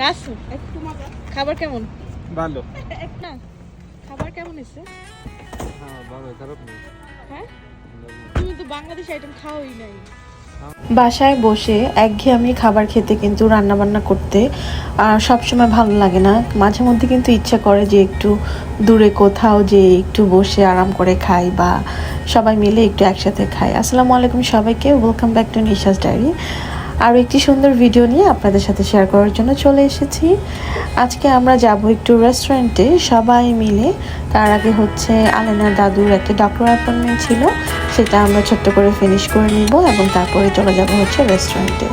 রাসু খাবার কেমন? ভালো। না খাবার কেমন এসে হ্যাঁ ভালো খারাপ নেই হ্যাঁ? তুমি তো বাংলাদেশ আইটেম খাওয়াই নাই। বাসায় বসে একঘেয়েমি খাবার খেতে কিন্তু রান্না বান্না করতে আর সবসময় ভালো লাগে না। মাঝে মধ্যে কিন্তু ইচ্ছা করে যে একটু দূরে কোথাও যে একটু বসে আরাম করে খাই বা সবাই মিলে একটু একসাথে খাই। আসসালামু আলাইকুম সবাইকে welcome back to Nisha's diary আরও একটি সুন্দর ভিডিও নিয়ে আপনাদের সাথে শেয়ার করার জন্য চলে এসেছি। আজকে আমরা যাব একটু রেস্টুরেন্টে সবাই মিলে। তার আগে হচ্ছে আলেনা দাদুর একটা ডক্টর অ্যাপয়েন্টমেন্ট ছিল, সেটা আমরা ছোট্ট করে ফিনিশ করে নিব এবং তারপরে চলে যাব হচ্ছে রেস্টুরেন্টে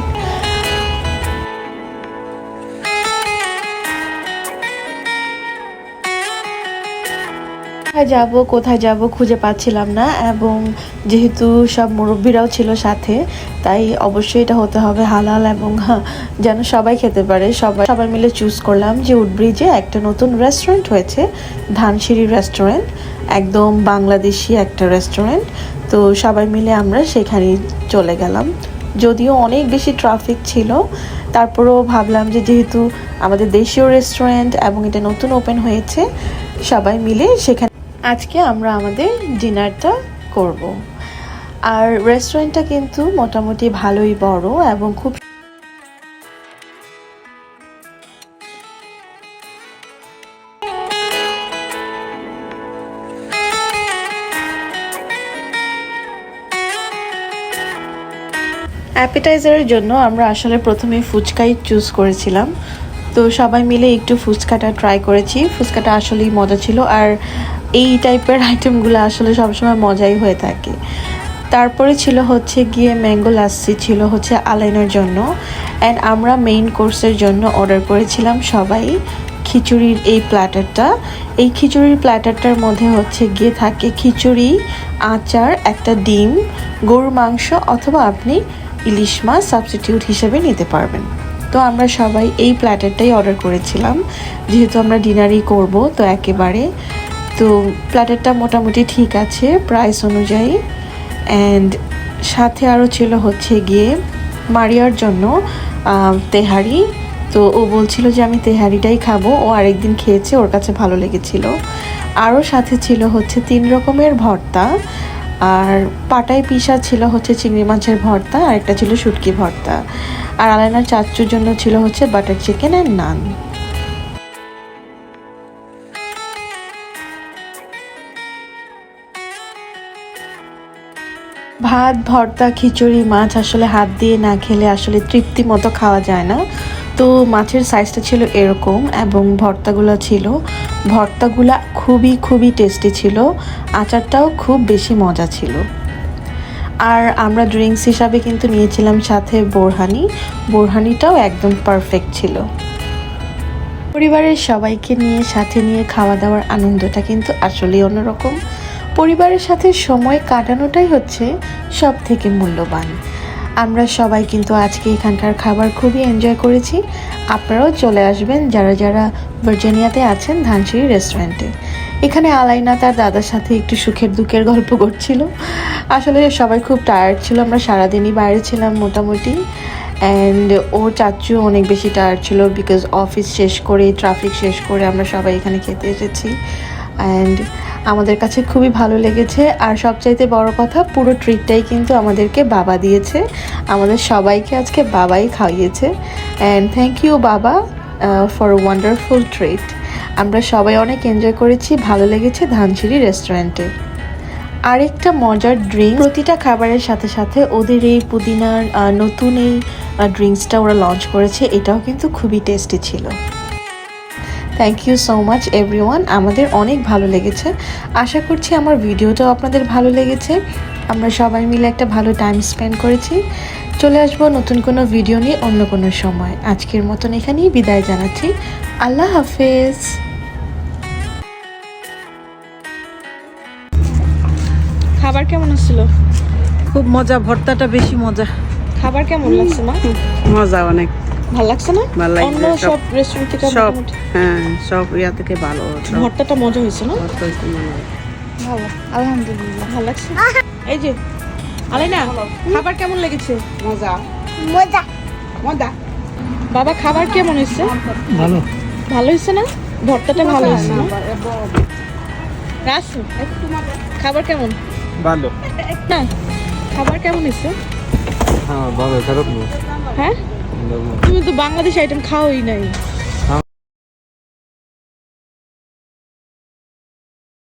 কোথায় যাব কোথায় যাব খুঁজে পাচ্ছিলাম না এবং যেহেতু সব মুরব্বীরাও ছিল সাথে তাই অবশ্যই এটা হতে হবে হালাল এবং হ্যাঁ, যেন সবাই খেতে পারে। সবাই সবাই মিলে চুজ করলাম যে উডব্রিজে একটা নতুন রেস্টুরেন্ট হয়েছে ধানসিঁড়ি রেস্টুরেন্ট একদম বাংলাদেশি একটা রেস্টুরেন্ট তো সবাই মিলে আমরা সেখানেই চলে গেলাম। যদিও অনেক বেশি ট্রাফিক ছিল তারপরেও ভাবলাম যে যেহেতু আমাদের দেশীয় রেস্টুরেন্ট এবং এটা নতুন ওপেন হয়েছে সবাই মিলে সেখানে আজকে আমরা আমাদের ডিনারটা করব। আর রেস্টুরেন্টটা কিন্তু মোটামুটি ভালোই বড় এবং খুব অ্যাপিটাইজারের জন্য আমরা আসলে প্রথমে ফুচকাই চুজ করেছিলাম। তো সবাই মিলে একটু ফুচকাটা ট্রাই করেছি। ফুচকাটা আসলেই মজা ছিল। আর এই টাইপের আইটেমগুলো আসলে সবসময় মজাই হয়ে থাকে। তারপরে ছিল হচ্ছে গিয়ে ম্যাঙ্গো লাসি ছিল হচ্ছে আলাইনের জন্য। অ্যান্ড আমরা মেইন কোর্সের জন্য অর্ডার করেছিলাম সবাই খিচুড়ির এই প্ল্যাটারটা এই খিচুড়ির প্ল্যাটারটার মধ্যে হচ্ছে গিয়ে থাকে খিচুড়ি, আচার, একটা ডিম, গরুর মাংস অথবা আপনি ইলিশ মাছ সাবস্টিটিউট হিসেবে নিতে পারবেন। তো আমরা সবাই এই প্ল্যাটারটাই অর্ডার করেছিলাম। যেহেতু আমরা ডিনারই করব তো একেবারে। তো প্ল্যাটারটা মোটামুটি ঠিক আছে প্রাইস অনুযায়ী। অ্যান্ড সাথে আরও ছিল হচ্ছে গিয়ে মারিয়ার জন্য তেহারি। তো ও বলছিল যে, আমি তেহারিটাই খাব। ও আরেকদিন খেয়েছে, ওর কাছে ভালো লেগেছিল। আরও সাথে ছিল হচ্ছে তিন রকমের ভর্তা। আর পাটায় পিসা ছিল হচ্ছে চিংড়ি মাছের ভর্তা, আর একটা ছিল শুটকি ভর্তা। আর আলানার চাচ্চুর জন্য ছিল হচ্ছে বাটার চিকেন অ্যান্ড নান ভাত, ভর্তা, খিচুড়ি, মাছ আসলে হাত দিয়ে না খেলে আসলে তৃপ্তি মতো খাওয়া যায় না। তো মাছের সাইজটা ছিল এরকম এবং ভর্তাগুলো ছিল। ভর্তাগুলা খুবই খুবই টেস্টি ছিল। আচারটাও খুব বেশি মজা ছিল। আর আমরা ড্রিঙ্কস হিসাবে কিন্তু নিয়েছিলাম সাথে বোরহানি। বোরহানিটাও একদম পারফেক্ট ছিল। পরিবারের সবাইকে নিয়ে, সাথে নিয়ে খাওয়া দাওয়ার আনন্দটা কিন্তু আসলেই অন্যরকম। পরিবারের সাথে সময় কাটানোটাই হচ্ছে সব থেকে মূল্যবান। আমরা সবাই কিন্তু আজকে এখানকার খাবার খুবই এনজয় করেছি। আপনারাও চলে আসবেন যারা যারা ভার্জিনিয়াতে আছেন ধানসিঁড়ি রেস্টুরেন্টে এখানে আলাইনা তার দাদার সাথে একটু সুখের দুঃখের গল্প করছিল। আসলে সবাই খুব টায়ার্ড ছিল, আমরা সারাদিনই বাইরে ছিলাম মোটামুটি। অ্যান্ড ওর চাচু অনেক বেশি টায়ার্ড ছিল বিকজ অফিস শেষ করে ট্রাফিক শেষ করে আমরা সবাই এখানে খেতে এসেছি। অ্যান্ড আমাদের কাছে খুবই ভালো লেগেছে। আর সবচাইতে বড় কথা, পুরো ট্রিটটাই কিন্তু আমাদেরকে বাবা দিয়েছে। আমাদের সবাইকে আজকে বাবাই খাইয়েছে। অ্যান্ড থ্যাংক ইউ বাবা ফর ওয়ান্ডারফুল ট্রিট আমরা সবাই অনেক এনজয় করেছি। ভালো লেগেছে ধানসিঁড়ি রেস্টুরেন্টে আরেকটা মজার ড্রিঙ্ক প্রতিটা খাবারের সাথে সাথে ওদের এই পুদিনার নতুন এই ড্রিঙ্কসটা ওরা লঞ্চ করেছে, এটাও কিন্তু খুবই টেস্টি ছিল। Thank you so much everyone আমাদের অনেক ভালো লেগেছে। আশা করছি আমার ভিডিওটাও আপনাদের ভালো লেগেছে। আমরা সবাই মিলে একটা ভালো টাইম স্পেন্ড করেছি। চলে আসব নতুন কোনো ভিডিও নিয়ে অন্য কোনো সময়। আজকের মতন এখানেই বিদায় জানাচ্ছি। আল্লাহ হাফেজ। খাবার কেমন আসছিল খুব মজা ভর্তাটা বেশি মজা। খাবার কেমন লাগছে মা? মজা অনেক। ভালো লাগছে না? ভালো লাগছে, অন্য সব- রেস্টুরেন্ট থেকে সব হ্যাঁ সব ইয়া থেকে ভালো ভর্তাটা মজা হয়েছে না? ভর্তা হয়েছে ভালো আলহামদুলিল্লাহ ভালো লাগছে। এই যে আলাইনা খাবার কেমন লেগেছে? মজা। মজা। মজা? বাবা খাবার কেমন হয়েছে? ভালো। ভালো হয়েছে না? ভর্তাটা ভালো হয়েছে না? রাসু খাবার কেমন? ভালো। না খাবার কেমন হয়েছে? হ্যাঁ ভালো খারাপ না। হ্যাঁ। তুমি তো বাংলাদেশ আইটেম খাওয়াই নাই।